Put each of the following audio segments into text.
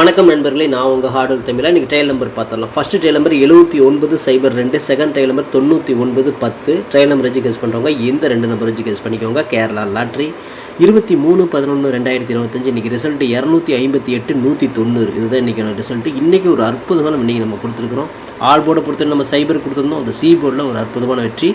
வணக்கம் நண்பர்களே நான் உங்கள் ஹார்டர் தமிழா. இன்றைக்கி ட்ரையல் நம்பர் பார்த்துடலாம். ஃபஸ்ட்டு ட்ரையல் நம்பர் எழுபத்தி ஒன்பது சைபர் ரெண்டு. செகண்ட் ட்ரையல் நம்பர் தொண்ணூற்றி ஒன்பது பத்து. ட்ரையல் நம்பர் வச்சு பண்ணுறவங்க இந்த ரெண்டு நம்பர் வச்சு பண்ணிக்கோங்க. கேரளா லாட்ரி இருபத்தி மூணு பதினொன்று ரெண்டாயிரத்தி இருபத்தஞ்சு. இன்றைக்கி ரிசல்ட் இரநூத்தி ஐம்பத்தி எட்டு நூற்றி தொண்ணூறு. இதுதான் இன்றைக்கான ரிசல்ட்டு இன்றைக்கி ஒரு அற்புதமான இன்றைக்கி நம்ம கொடுத்துருக்குறோம். ஆல் போர்டை பொறுத்து நம்ம சைபர் கொடுத்துருந்தோம். அந்த சி போர்டில் ஒரு அற்புதமான வெற்றி.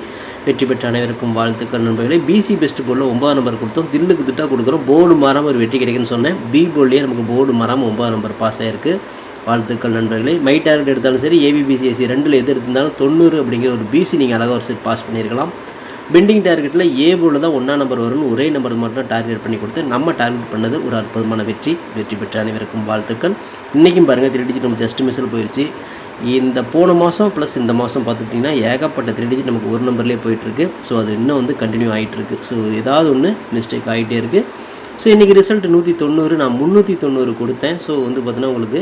வெற்றி பெற்ற அனைவருக்கும் வாழ்த்துக்கள் நண்பர்களே. பிசி பெஸ்ட் போர்டில் ஒன்பதாம் நம்பர் கொடுத்தோம். தில்லுக்கு திட்டாக கொடுக்குறோம். போர்டு மாறாமல் ஒரு வெற்றி கிடைக்குன்னு சொன்னேன். பி போர்ட்லேயே நமக்கு போர்டு மாறாமல் ஒன்பதாம் நம்பர் பாஸ் இருக்குது வாழ்த்துக்கள் நண்பர்களே. மை டார்கெட் எடுத்தாலும் சரி ஏபிபிசிஎஸ்சி ரெண்டில் எது எடுத்திருந்தாலும் தொண்ணூறு அப்படிங்கிற ஒரு பிசி நீங்கள் அழகாக ஒரு செட் பாஸ் பண்ணியிருக்கலாம் பெண்டிங் டார்கெட்டில் ஏ போர்டில் தான் ஒன்றா நம்பர் வரும்னு ஒரே நம்பர் மட்டும் தான் டார்கெட் பண்ணி கொடுத்து நம்ம டார்கெட் பண்ணது ஒரு அற்புதமான வெற்றி. வெற்றி பெற்ற அனைவருக்கும் வாழ்த்துக்கள். இன்றைக்கும் பாருங்கள் த்ரீ டிஜிட் நம்ம ஜஸ்ட் மிஸ்ஸில் போயிடுச்சு இந்த போன மாதம் ப்ளஸ் இந்த மாதம் பார்த்துட்டிங்கன்னா ஏகப்பட்ட த்ரீ டிஜிட் நமக்கு ஒரு நம்பர்லேயே போயிட்டுருக்கு ஸோ அது இன்னும் வந்து கண்டினியூ ஆகிட்டு இருக்குது ஸோ ஏதாவது ஒன்று மிஸ்டேக் ஆகிட்டே இருக்குது ஸோ இன்றைக்கி ரிசல்ட் நூற்றி தொண்ணூறு நான் முந்நூற்றி தொண்ணூறு கொடுத்தேன். ஸோ வந்து பார்த்தீங்கன்னா உங்களுக்கு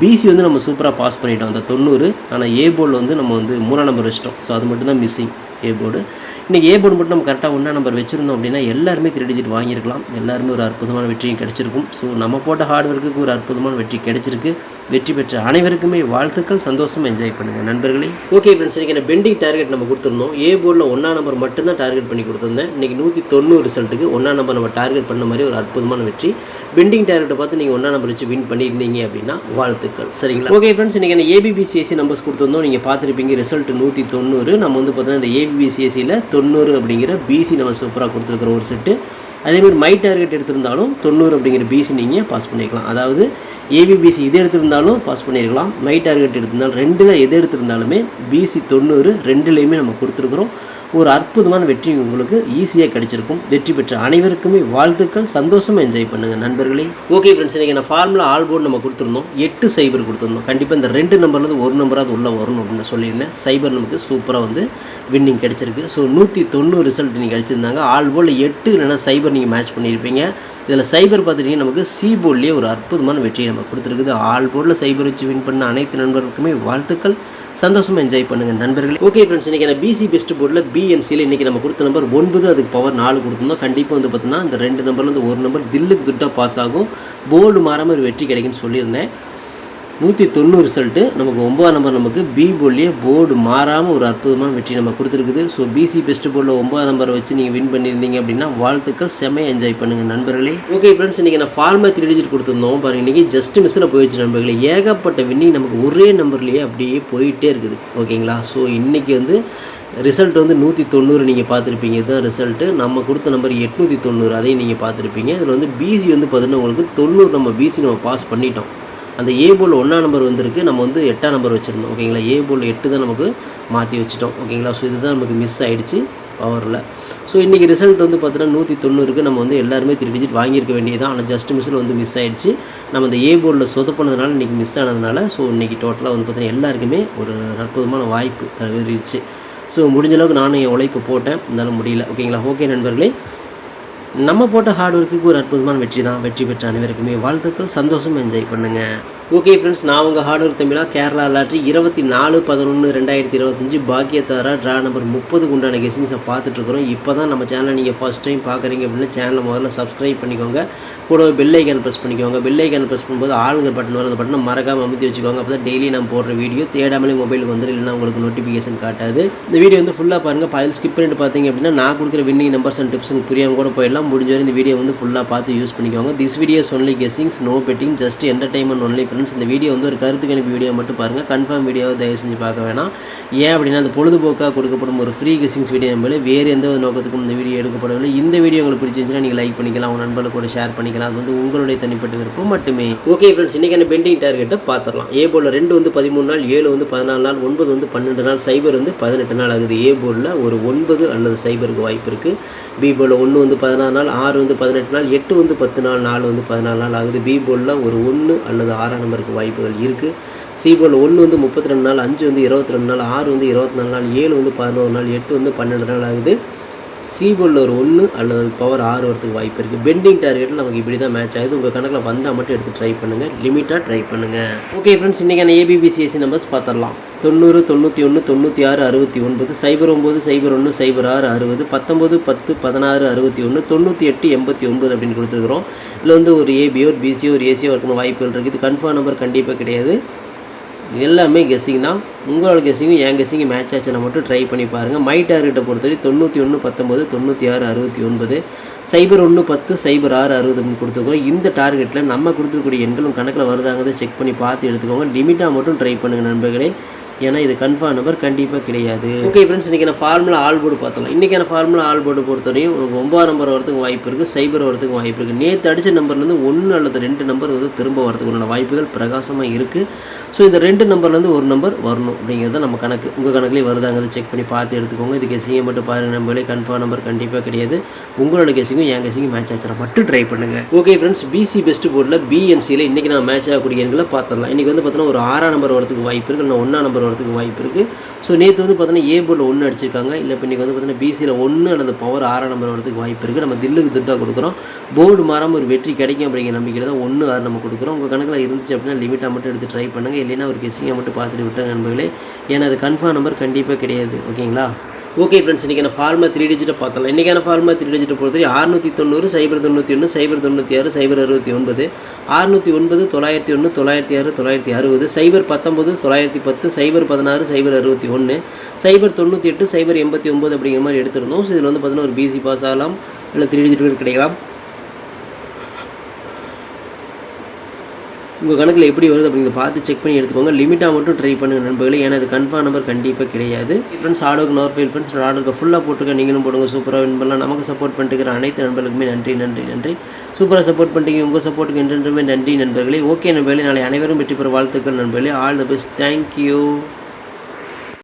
பிசி வந்து நம்ம சூப்பராக பாஸ் பண்ணிட்டோம். அந்த தொண்ணூறு ஆனால் ஏ போர்டில் வந்து நம்ம வந்து மூணாம் நம்பர் வச்சிட்டோம். ஸோ அது மட்டும் தான் மிஸ்ஸிங் ஏ போர்டு இன்றைக்கி ஏ போர்டு மட்டும் நம்ம கரெக்டாக ஒன்றா நம்பர் வச்சுருந்தோம் அப்படின்னா எல்லாருமே த்ரீ டிஜிட் வாங்கியிருக்கலாம். எல்லாருமே ஒரு அற்புதமான வெற்றியும் கிடச்சிருக்கும். ஸோ நம்ம போட்ட ஹார்ட் ஒர்க்குக்கு ஒரு அற்புதமான வெற்றி கிடச்சிருக்கு. வெற்றி பெற்ற அனைவருக்குமே வாழ்த்துக்கள் சந்தோஷம் என்ஜாய் பண்ணுங்கள் நண்பர்களே ஓகே ஃப்ரெண்ட்ஸ் இன்றைக்கி என்ன பெண்டிங் டார்கெட் நம்ம கொடுத்துருந்தோம். ஏ போர்டில் ஒன்றா நம்பர் மட்டும்தான் டார்கெட் பண்ணி கொடுத்துருந்தேன். இன்றைக்கி நூற்றி தொண்ணூறு ரிசல்ட்டுக்கு ஒன்றா நம்பர் நம்ம டார்கெட் பண்ண மாதிரி ஒரு அற்புதமான வெற்றி. பெண்டிங் டார்கெட்டை பார்த்து நீங்கள் ஒன்றா நம்பர் வச்சு வின் பண்ணியிருந்தீங்க அப்படின்னா வாழ்த்துக்கள். சரிங்களா? ஓகே ஃப்ரெண்ட்ஸ் இன்றைக்கி என்ன ஏபிபிசிஎஸ்சி நம்பர்ஸ் கொடுத்துருந்தோம். நீங்கள் பார்த்துருப்பீங்க ரிசல்ட் நூற்றி தொண்ணூறு நம்ம வந்து பார்த்தீங்கன்னா இந்த ஏபிபிசிஎஸ்சியில் தொண்ணூறு அப்படிங்கிற பிசி நம்ம சூப்பராக கொடுத்துருக்குற ஒரு செட்டு அதேமாதிரி மை டார்கெட் எடுத்திருந்தாலும் தொண்ணூறு அப்படிங்கிற பிசி நீங்கள் பாஸ் பண்ணிக்கலாம். அதாவது ஏபிபிசி இது எடுத்திருந்தாலும் பாஸ் பண்ணியிருக்கலாம் மை டார்கெட் எடுத்திருந்தாலும் ரெண்டில் எது எடுத்திருந்தாலுமே பிசி தொண்ணூறு ரெண்டுலேயுமே நம்ம கொடுத்துருக்குறோம். ஒரு அற்புதமான வெற்றி உங்களுக்கு ஈஸியாக கிடைச்சிருக்கும். வெற்றி பெற்ற அனைவருக்குமே வாழ்த்துக்கள். சந்தோஷமாக என்ஜாய் பண்ணுங்கள் நண்பர்களே. ஓகே ஃப்ரெண்ட்ஸ் இன்றைக்கி நான் ஃபார்முலா ஆல் போர்டு நம்ம கொடுத்துருந்தோம். எட்டு சைபர் கொடுத்துருந்தோம். கண்டிப்பாக இந்த ரெண்டு நம்பர்லேருந்து ஒரு நம்பராவது உள்ளே வரணும் அப்படின்னு சொல்லியிருந்தேன். சைபர் நமக்கு சூப்பராக வந்து வின்னிங் கிடச்சிருக்கு. ஸோ நூற்றி தொண்ணூறு ரிசல்ட் நீங்கள் கிடைச்சிருந்தாங்க ஆல் போர்டில் எட்டு இல்லைன்னா சைபர் நீங்கள் மேட்ச் பண்ணியிருப்பீங்க. இதில் சைபர் பார்த்துட்டிங்கன்னா நமக்கு சி போர்ட்லேயே ஒரு அற்புதமான வெற்றியை நம்ம கொடுத்துருக்குது. ஆல் போர்டில் சைபர் வச்சு வின் பண்ண அனைத்து நண்பர்களுக்குமே வாழ்த்துக்கள். சந்தோஷமாக என்ஜாய் பண்ணுங்கள் நண்பர்கள். ஓகே ஃப்ரெண்ட்ஸ் இன்றைக்கி நான் பிசி பெஸ்ட் போர்டில் பிஎன்சியில் இன்றைக்கி நம்ம கொடுத்த நம்பர் ஒன்பது அதுக்கு பவர் நாலு கொடுத்துருந்தோம். கண்டிப்பாக வந்து பார்த்தீங்கன்னா இந்த ரெண்டு நம்பர்லேருந்து ஒரு நம்பர் தில்லுக்கு துட்டாக பாஸ் ஆகும். போர்டு மாறாமல் ஒரு வெற்றி கிடைக்குன்னு சொல்லியிருந்தேன். நூற்றி தொண்ணூறு ரிசல்ட்டு நமக்கு ஒம்பதாம் நம்பர் நமக்கு பி போர்ட்லேயே போர்டு மாறாமல் ஒரு அற்புதமான வெற்றி நம்ம கொடுத்துருக்குது. ஸோ பிசி பெஸ்ட் போர்டில் ஒம்பதாம் நம்பரை வச்சு நீங்கள் வின் பண்ணியிருந்தீங்க அப்படின்னா வாழ்த்துக்கள் செம்மையாக என்ஜாய் பண்ணுங்கள் நண்பர்களே. ஓகே ஃப்ரெண்ட்ஸ் இன்றைக்கி நான் ஃபார்மா த்ரீ டிஜிட் கொடுத்துருந்தோம். பாருங்கள் இன்றைக்கி ஜஸ்ட் மிஸ்ஸில் போயிடுச்சு நண்பர்களே. ஏகப்பட்ட வின்னிங் நமக்கு ஒரே நம்பர்லேயே அப்படியே போயிட்டே இருக்குது. ஓகேங்களா ஸோ இன்றைக்கி வந்து ரிசல்ட் வந்து நூற்றி தொண்ணூறு நீங்கள் பார்த்துருப்பீங்க. இதுதான் ரிசல்ட்டு நம்ம கொடுத்த நம்பர் எட்நூற்றி தொண்ணூறு அதையும் நீங்கள் பார்த்துருப்பீங்க. இதில் வந்து பிசி வந்து பார்த்தீங்கன்னா உங்களுக்கு தொண்ணூறு நம்ம பிசி நம்ம பாஸ் பண்ணிட்டோம். அந்த ஏ போல் ஒன்றாம் நம்பர் வந்திருக்கு. நம்ம வந்து எட்டாம் நம்பர் வச்சுருந்தோம். ஓகேங்களா ஏ போல் எட்டு தான் நமக்கு மாற்றி வச்சுட்டோம். ஓகேங்களா ஸோ இதுதான் நமக்கு மிஸ் ஆகிடுச்சு பவரில் ஸோ இன்றைக்கி ரிசல்ட் வந்து பார்த்தீங்கன்னா நூற்றி தொண்ணூறுக்கு நம்ம வந்து எல்லாருமே த்ரீ டிஜிட் வாங்கியிருக்க வேண்டியதான் ஆனால் ஜஸ்ட் மிஸ்ஸில் வந்து மிஸ் ஆகிடுச்சு நம்ம இந்த ஏ போர்டில் சொதப்பினதுனால இன்றைக்கி மிஸ் ஆனதுனால ஸோ இன்றைக்கி டோட்டலாக வந்து பார்த்தீங்கன்னா எல்லாருக்குமே ஒரு அற்புதமான வாய்ப்பு தவறிடுச்சு. ஸோ முடிஞ்ச அளவுக்கு நானும் என் உழைப்பு போட்டேன். இருந்தாலும் முடியல. ஓகேங்களா ஓகே நண்பர்களே. நம்ம போட்ட ஹார்ட் ஒர்க்குக்கு ஒரு அற்புதமான வெற்றி தான் வெற்றி பெற்ற அனைவருக்குமே வாழ்த்துக்கள் சந்தோஷம் என்ஜாய் பண்ணுங்கள் ஓகே ஃப்ரெண்ட்ஸ் நான் உங்கள் ஹார்ட் ஒர்க் தமிழா கேரளா லாட்ரி இருபத்தி நாலு பதினொன்று ரெண்டாயிரத்தி இருபத்தஞ்சு பாக்கியத்தாரா ட்ரா நம்பர் முப்பதுக்கு உண்டான கெஸிங்ஸை பார்த்துட்ருக்குறோம் இப்போ தான் நம்ம சேனலை நீங்கள் ஃபஸ்ட் டைம் பார்க்குறீங்க அப்படின்னா சேனலை முதல்ல சப்ஸ்கிரைப் பண்ணிக்கோங்க. கூட பெல் ஐக்கான் ப்ரெஸ் பண்ணிக்கோங்க. பெல் ஐக்கான் ப்ரெஸ் பண்ணும்போது ஆளுங்க பட்டன் வரது பட்டனை மறக்காமல் அமுத்தி வச்சுக்கோங்க. அப்போ தான் டெய்லி நான் போடுற வீடியோ தேடாமலே மொபைலுக்கு வந்துடும் இல்லைனா உங்களுக்கு நோட்டிஃபிகேஷன் காட்டாது. இந்த வீடியோ வந்து ஃபுல்லாக பாருங்கள் ஃபைல் ஸ்கிப் பண்ணிட்டு பார்த்தீங்க அப்படின்னா நான் கொடுக்குற வின்னிங் நம்பர்ஸ் அண்ட் டிப்ஸ் புரியாமல் கூட போயிடலாம். முடிஞ்ச வரை இந்த வீடியோ வந்து ஃபுல்லாக பார்த்து யூஸ் பண்ணிக்கோங்க. This videos only guessings no betting just entertainment only friends இந்த வீடியோ வந்து ஒரு கருத்து கணிப்பு வீடியோ மட்டும் பாருங்கள் கன்ஃபார்ம் வீடியோவை தயவு செஞ்சு பார்க்க வேணாம். ஏன் அப்படின்னா அந்த பொழுதுபோக்காக கொடுக்கப்படும் ஒரு ஃப்ரீ கிசிங்ஸ் வீடியோ நம்பளே வேறு எந்த ஒரு நோக்கத்துக்கும் இந்த வீடியோ எடுக்கப்படவில்லை. இந்த வீடியோ உங்களுக்கு பிடிச்சிருந்துச்சுன்னா நீங்கள் லைக் பண்ணிக்கலாம். உங்கள் நண்பர்களுக்கு கூட ஷேர் பண்ணிக்கலாம். அது வந்து உங்களுடைய தனிப்பட்ட விருப்பம் மட்டுமே. ஓகே ஃப்ரெண்ட்ஸ் இன்றைக்கான பெண்டிங் டார்கெட்டை பார்த்துடலாம். ஏ போர்டில் ரெண்டு வந்து பதிமூணு நாள் ஏழு வந்து பதினாலு நாள் ஒன்பது வந்து பன்னெண்டு நாள் சைபர் வந்து பதினெட்டு நாள் ஆகுது. ஏ போர்டில் ஒரு ஒன்பது அல்லது சைபருக்கு வாய்ப்பு இருக்குது பி போர்டில் ஒன்று வந்து பதினாறு நாள் ஆறு வந்து பதினெட்டு நாள் எட்டு வந்து பத்து நாள் நாலு வந்து பதினாலு நாள் ஆகுது. பி போர்டில் ஒரு ஒன்று அல்லது ஆறாம் நம்பருக்கு வாய்ப்புகள் இருக்குது சி ஒன்று வந்து முப்பத்தி ரெண்டு நாள் அஞ்சு வந்து இருபத்தி ரெண்டு நாள் ஆறு வந்து இருபத்தி நாலு நாள் ஏழு வந்து பதினோரு நாள் எட்டு வந்து பன்னெண்டு நாள் ஆகுது. சீபோலில் ஒன்று அல்லது பவர் ஆறு வரதுக்கு வாய்ப்பு இருக்குது பெண்டிங் டார்கெட்டில் நமக்கு இப்படி தான் மேட்ச் ஆகுது. உங்கள் கணக்கில் வந்தால் மட்டும் எடுத்து ட்ரை பண்ணுங்கள் லிமிட்டாக ட்ரை பண்ணுங்கள் ஓகே ஃப்ரெண்ட்ஸ் இன்றைக்கான ஏபிபிசிஎஸ்சி நம்பர்ஸ் பார்த்துடலாம். தொண்ணூறு தொண்ணூற்றி ஒன்று தொண்ணூற்றி ஆறு அறுபத்தி ஒன்பது சைபர் ஒம்பது சைபர் ஒன்று சைபர் ஆறு அறுபது பத்தொம்பது பத்து பதினாறு அறுபத்தி ஒன்று தொண்ணூற்றி எட்டு எண்பத்தி ஒன்பது அப்படின்னு கொடுத்துருக்குறோம். இதில் வந்து ஒரு ஏபியோ ஒரு பிசியோ ஒரு ஏசியோ இருக்கணும் வாய்ப்புகள் இருக்குது இது கன்ஃபார்ம் நம்பர் கண்டிப்பாக கிடையாது. எல்லாமே கெஸ்ஸிங் தான். உங்களோட கெஸ்ஸிங்கும் என் கெஸ்ஸிங்கும் மேட்ச் ஆச்சுன்னா மட்டும் ட்ரை பண்ணி பாருங்கள் மை டார்கெட்டை பொறுத்தவரை தொண்ணூற்றி ஒன்று பத்தொம்பது தொண்ணூற்றி ஆறு அறுபத்தி ஒன்பது சைபர் ஒன்று பத்து சைபர் ஆறு அறுபது அப்படின்னு கொடுத்துருக்கோம். இந்த டார்கெட்டில் நம்ம கொடுத்துருக்கூடிய எண்களும் கணக்கில் வருதாங்கிறத செக் பண்ணி பார்த்து எடுத்துக்கோங்க. லிமிட்டாக மட்டும் ட்ரை பண்ணுங்கள் நண்பர்களே. ஏன்னா இது கன்ஃபார்ம் நம்பர் கண்டிப்பாக கிடையாது. ஓகே ஃப்ரெண்ட்ஸ் இன்றைக்கி நான் ஃபார்முலா ஆல் போர்டு பார்த்தலாம் இன்றைக்கான ஃபார்முலா ஆல் போர்டு பொறுத்தவரையும் உங்களுக்கு ஒம்பது நம்பர் வரதுக்கு வாய்ப்பு இருக்குது சைபர் வரதுக்கு வாய்ப்பு இருக்குது நேற்று அடித்த நம்பர்லேருந்து ஒன்று அல்லது ரெண்டு நம்பர் வந்து திரும்ப வரதுக்கு உண்டான வாய்ப்புகள் பிரகாசமாக இருக்குது ஸோ இந்த ரெண்டு ரெண்டு நம்பர்லேருந்து ஒரு நம்பர் வரணும் அப்படிங்கிறது நம்ம கணக்கு. உங்கள் கணக்குலேயே வருதாங்கிறது செக் பண்ணி பார்த்து எடுத்துக்கோங்க. இது கெஸிங்கை மட்டும் பாருங்கள் நம்மளே கன்ஃபார்ம் நம்பர் கண்டிப்பாக கிடையாது. உங்களோட கெஸிங்கும் என் கெஸிங்கும் மேட்ச் ஆச்சுனா மட்டும் ட்ரை பண்ணுங்கள் ஓகே ஃப்ரெண்ட்ஸ் பிசி பெஸ்ட் போர்டில் பிஎன்சியில் இன்றைக்கி நான் மேட்ச் ஆகக்கூடிய எண்களை பார்த்துடலாம். இன்றைக்கி வந்து பார்த்தீங்கன்னா ஒரு ஆறாம் நம்பர் வரதுக்கு வாய்ப்பு இருக்குது இல்லை ஒன்றாம் நம்பர் வரதுக்கு வாய்ப்பு இருக்குது ஸோ நேற்று வந்து பார்த்தீங்கன்னா ஏ போர்டில் ஒன்று அடிச்சிருக்காங்க. இல்லை இப்போ இன்றைக்கி வந்து பார்த்தீங்கன்னா பிசியில் ஒன்று அல்லது பவர் ஆறாம் நம்பர் வரதுக்கு வாய்ப்பு இருக்குது நம்ம தில்லுக்கு திட்டாக கொடுக்குறோம். போர்டு மாறாமல் ஒரு வெற்றி கிடைக்கும் அப்படிங்கிற நம்பிக்கையில் தான் ஒன்று ஆறு நம்ம கொடுக்குறோம். உங்கள் கணக்கில் இருந்துச்சு அப்படின்னா லிமிட்டாக மட்டும் எடுத்து ட்ரை பண்ணுங்கள் இல்லைன்னா ஒரு விஷயம் மட்டும் பார்த்துட்டு விட்டாங்க நண்பர்களே. ஏன்னா அது கன்ஃபார்ம் நம்பர் கண்டிப்பாக கிடையாது. ஓகேங்களா? ஓகே ஃப்ரெண்ட்ஸ் இன்றைக்கான ஃபார்மா த்ரீ டிஜிட்டை பார்த்தலாம் இன்றைக்கான ஃபார்மா த்ரீ டிஜிட்டை பொறுத்தவரை அறுநூற்றி தொண்ணூறு சைபர் தொண்ணூற்றி ஒன்று சைபர் தொண்ணூற்றி ஆறு சைபர் அறுபத்தி ஒன்பது அறுநூற்றி ஒன்பது தொள்ளாயிரத்தி ஒன்று தொள்ளாயிரத்தி ஆறு தொள்ளாயிரத்தி அறுபது சைபர் பத்தொம்பது தொள்ளாயிரத்தி பத்து சைபர் பதினாறு சைபர் அறுபத்தி ஒன்று சைபர் தொண்ணூற்றி எட்டு சைபர் எண்பத்தி ஒம்பது அப்படிங்கிற மாதிரி எடுத்திருந்தோம். ஸோ இதில் வந்து பார்த்தீங்கன்னா ஒரு பிசி பாஸ் ஆகலாம். இல்லை த்ரீ டிஜிட் கிடைக்கலாம். உங்கள் கணக்கில் எப்படி வருது அப்படிங்கிறத பார்த்து செக் பண்ணி எடுத்துக்கோங்க. லிமிட்டாக மட்டும் ட்ரை பண்ணுங்கள் நண்பர்களே. ஏன்னா அது கன்ஃபார்ம் நம்பர் கண்டிப்பாக கிடையாது. ஃப்ரெண்ட்ஸ் ஆர்டருக்கு நோர் ஃபைல் ஃப்ரெண்ட்ஸ் ஆர்டருக்கு ஃபுல்லாக போட்டுக்க நீங்களும் போடுங்க. சூப்பராக வின் பண்ணலாம். நமக்கு சப்போர்ட் பண்ணிட்டு அனைத்து நண்பர்களுக்குமே நன்றி நன்றி நன்றி. சூப்பராக சப்போர்ட் பண்ணிட்டீங்க. உங்கள் சப்போர்ட்டுக்கு என்றென்றுமே நன்றி நண்பர்களே. ஓகே நண்பர்களே. நாளை அனைவரும் வெற்றி பெற வாழ்த்துக்கள் நண்பர்களே. All the best thank you